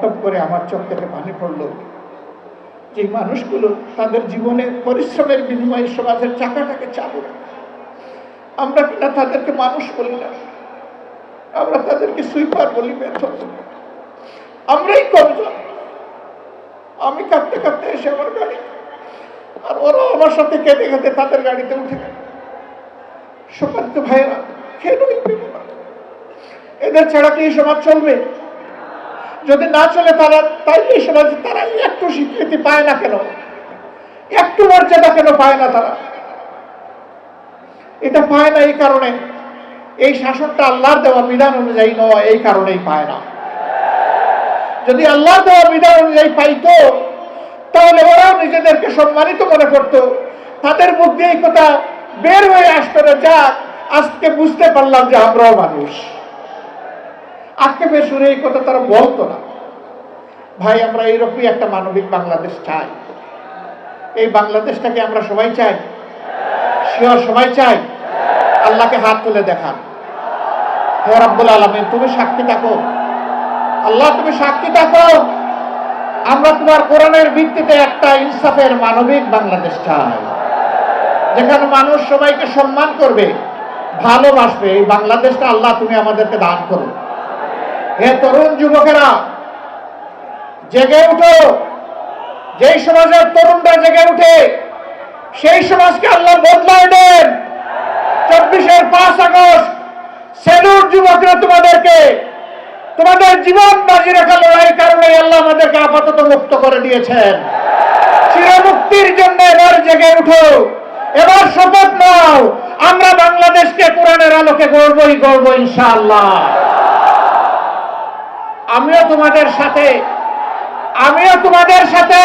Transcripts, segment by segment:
Top করে আমার চোখ থেকে পানি পড়ল। যে মানুষগুলো তাদের জীবনে পরিশ্রমের বিনিময়ে সমাজের চাকাটাকে চালু আমরা কিনা তাদেরকে মানুষ বলি না। আমরা তাদেরকে সুইপার বলি মেথর আমরাই কমজন আমি কাঁদতে কাঁদতে এসে আমার গাড়ি আর ওরা আমার সাথে কেঁদে কেঁদে তাদের গাড়িতে উঠে গেল। সম্মানিত ভাইয়েরা কেনই এদের ছাড়া কি সমাজ চলবে? যদি না চলে তারা তাই এই সমাজে তারা একটু স্বীকৃতি পায় না কেন? একটু মর্যাদা কেন পায় না তারা? এটা পায় না এই কারণে। এই শাসনটা আল্লাহর দেওয়া বিধান অনুযায়ী নয়, এই কারণেই পায় না। যদি আল্লাহর দেওয়া বিধান অনুযায়ী পাইতো, তাহলে ওরাও নিজেদেরকে সম্মানিত মনে করত। তাদের মধ্যে এই কথা বের হয়ে আসতো না যাক, আজকে বুঝতে পারলাম যে আমরাও মানুষ। আক্ষেপে সুরে এই কথা তারা বলতো না। ভাই, আমরা এইরকমই একটা মানবিক বাংলাদেশ চাই। এই বাংলাদেশটাকে আমরা সবাই চাই। শিওর সবাই চাই। আল্লাহকে হাত তুলে দেখান। হে রব্বুল আলমিন, তুমি সাক্ষী থাকো। আল্লাহ, তুমি সাক্ষী থাকো। আমরা তোমার কোরআনের ভিত্তিতে একটা ইনসাফের মানবিক বাংলাদেশ চাই। যেখানে মানুষ সবাইকে সম্মান করবে, ভালোবাসবে। এই বাংলাদেশটা আল্লাহ তুমি আমাদেরকে দান করো হে তরুণ যুবকেরা, জেগে উঠো। যেই সমাজের তরুণরা জেগে উঠে, সেই সমাজকে আল্লাহ বদলায় দেন। চব্বিশের পাঁচ আগস্ট সেলুট যুবকরা তোমাদেরকে, তোমাদের জীবন বাজি রাখা লড়াইয়ের কারণে আল্লাহ আমাদেরকে আপাতত মুক্ত করে দিয়েছেন। চিরমুক্তির জন্য এবার জেগে উঠো। এবার শপথ নাও। আমরা বাংলাদেশকে কোরআনের আলোকে গড়বই, গড়ব ইনশাআল্লাহ। আমিও তোমাদের সাথে, আমিও তোমাদের সাথে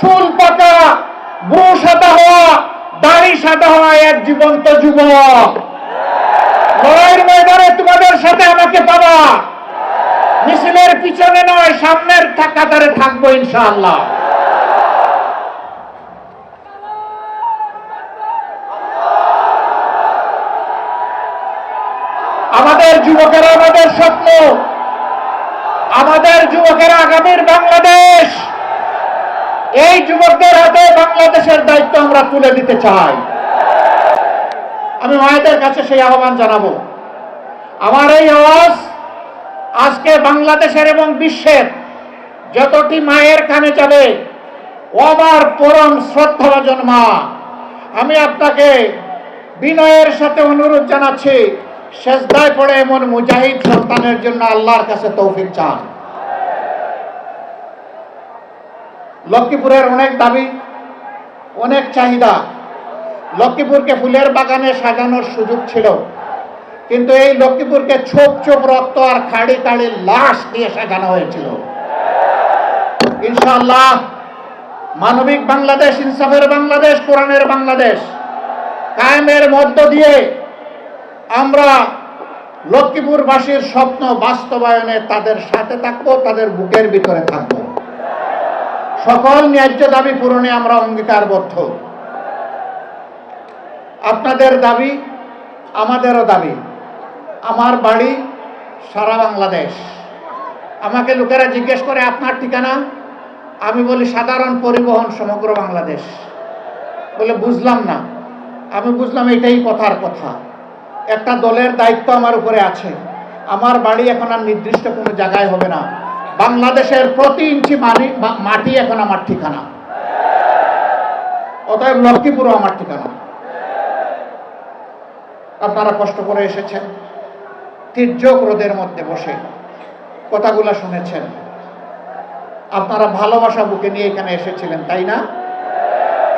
চুল পাকা ব্রু সাদা হওয়া, দাড়ি সাদা হওয়া এক জীবন্ত যুবক। লড়াইয়ের ময়দানে তোমাদের সাথে আমাকে পাবা মিছিলের পিছনে নয়, সামনের কাতারে থাকব ইনশাআল্লাহ। আমাদের যুবকেরা আমাদের স্বপ্ন আমাদের যুবকেরা আগামীর বাংলাদেশ, এই যুবকদের হাতে বাংলাদেশের দায়িত্ব আমরা তুলে দিতে চাই। আমি মায়েদের কাছে সেই আহ্বান জানাব। আমার এই আওয়াজ আজকে বাংলাদেশের এবং বিশ্বের যতটি মায়ের কানে যাবে আমার পরম শ্রদ্ধাভাজন মা, আমি আপনাকে বিনয়ের সাথে অনুরোধ জানাচ্ছি। শেষদায় পড়ে এমন মুজাহিদ সন্তানের জন্য আল্লাহর কাছে তৌফিক চান। লক্ষ্মীপুরের অনেক দাবি, অনেক চাহিদা। লক্ষ্মীপুরকে ফুলের বাগানে সাজানোর সুযোগ ছিল, কিন্তু এই লক্ষ্মীপুরকে ছোপ ছোপ রক্ত আর খাড়ি খাড়ি লাশ দিয়ে সাজানো হয়েছিল। ইনশাআল্লাহ, মানবিক বাংলাদেশ, ইনসাফের বাংলাদেশ, কোরআনের বাংলাদেশ কায়েমের মধ্য দিয়ে আমরা লক্ষ্মীপুরবাসীর স্বপ্ন বাস্তবায়নে তাদের সাথে থাকব, তাদের বুকের ভিতরে থাকব। সকল ন্যায্য দাবি পূরণে আমরা অঙ্গীকারবদ্ধ। আপনাদের দাবি, আমাদেরও দাবি। আমার বাড়ি সারা বাংলাদেশ। আমাকে লোকেরা জিজ্ঞেস করে, আপনার ঠিকানা? আমি বলি, সাধারণ পরিবহন সমগ্র বাংলাদেশ। বলে, বুঝলাম না। আমি বুঝলাম, এটাই কথার কথা। একটা দলের দায়িত্ব আমার উপরে আছে। আমার বাড়ি এখন আর নির্দিষ্ট কোনো জায়গায় হবে না। বাংলাদেশের প্রতি ইঞ্চি মাটি এখন আমার ঠিকানা। অতএব লক্ষ্মীপুরও আমার ঠিকানা। আপনারা কষ্ট করে এসেছেন। তির্যক রোদের মধ্যে বসে কথাগুলো শুনেছেন। আপনারা ভালোবাসা বুকে নিয়ে এখানে এসেছিলেন, তাই না?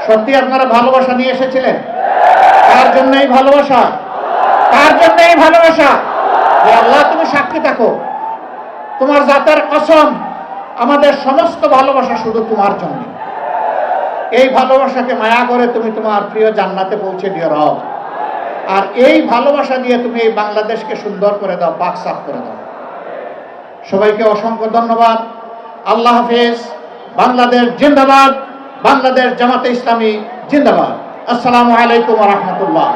সত্যি আপনারা ভালোবাসা নিয়ে এসেছিলেন? তার জন্যই ভালোবাসা? কার জন্য এই ভালোবাসা? আল্লাহ, তুমি সাক্ষী থাকো। তোমার জাতের কসম, আমাদের সমস্ত ভালোবাসা শুধু তোমার জন্য। এই ভালোবাসাকে মায়া করে তুমি তোমার প্রিয় জান্নাতে পৌঁছে দিও রব আর এই ভালোবাসা দিয়ে তুমি এই বাংলাদেশকে সুন্দর করে দাও, পাক সাফ করে দাও। সবাইকে অসংখ্য ধন্যবাদ। আল্লাহ হাফেজ। বাংলাদেশ জিন্দাবাদ। বাংলাদেশ জামাতে ইসলামী জিন্দাবাদ। আসসালামু আলাইকুম রহমতুল্লাহ।